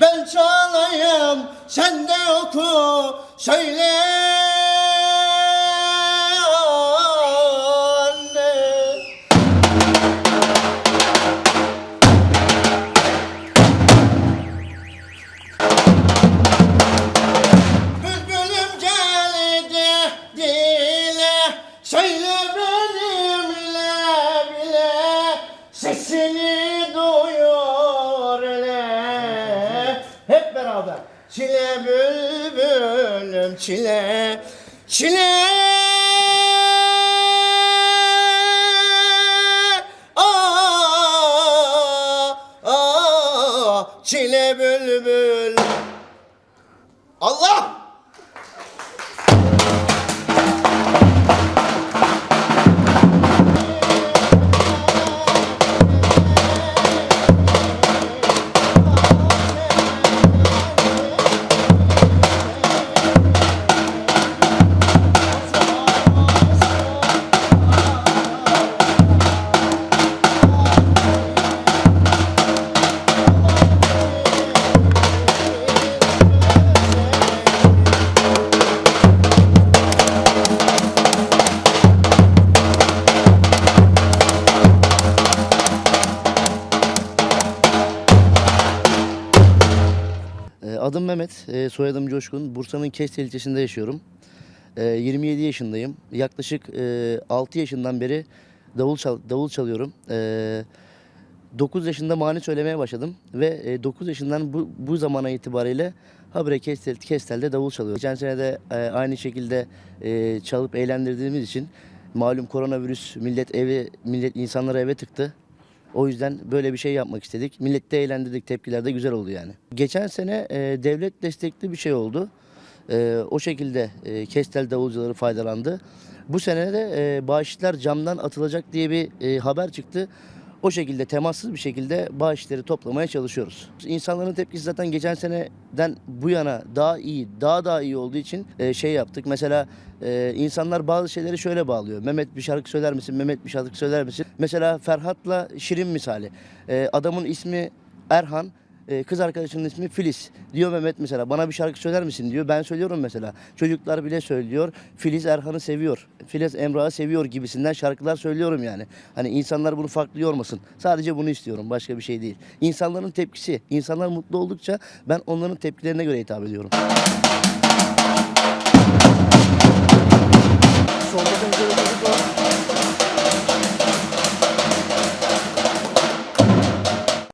Ben çalayım sen de oku söyle. Söyle benimle bile sesini Çile bülbülüm çile Çile Aa, aa, Çile bülbül Allah! Adım Mehmet, e, soyadım Coşkun. Bursa'nın Kestel ilçesinde yaşıyorum. Ee, 27 yaşındayım. Yaklaşık e, 6 yaşından beri davul çal davul çalıyorum. Ee, 9 yaşında mani söylemeye başladım ve e, 9 yaşından bu, bu zamana itibariyle habire Kestel, Kestel'de davul çalıyorum. Geçen sene de e, aynı şekilde e, çalıp eğlendirdiğimiz için malum koronavirüs millet evi millet insanları eve tıktı. O yüzden böyle bir şey yapmak istedik. Millette eğlendirdik. Tepkiler de güzel oldu yani. Geçen sene e, devlet destekli bir şey oldu. E, o şekilde e, Kestel davulcuları faydalandı. Bu sene de e, bağışlar camdan atılacak diye bir e, haber çıktı. O şekilde temassız bir şekilde bağışları toplamaya çalışıyoruz. İnsanların tepkisi zaten geçen seneden bu yana daha iyi, daha daha iyi olduğu için e, şey yaptık. Mesela e, insanlar bazı şeyleri şöyle bağlıyor. Mehmet bir şarkı söyler misin? Mehmet bir şarkı söyler misin? Mesela Ferhat'la Şirin misali. E, adamın ismi Erhan. E, Kız arkadaşının ismi Filiz. Diyor Mehmet mesela bana bir şarkı söyler misin diyor. Ben söylüyorum mesela. Çocuklar bile söylüyor. Filiz Erhan'ı seviyor. Filiz Emrah'ı seviyor gibisinden şarkılar söylüyorum yani. Hani insanlar bunu farklı yormasın. Sadece bunu istiyorum. Başka bir şey değil. İnsanların tepkisi. İnsanlar mutlu oldukça ben onların tepkilerine göre hitap ediyorum.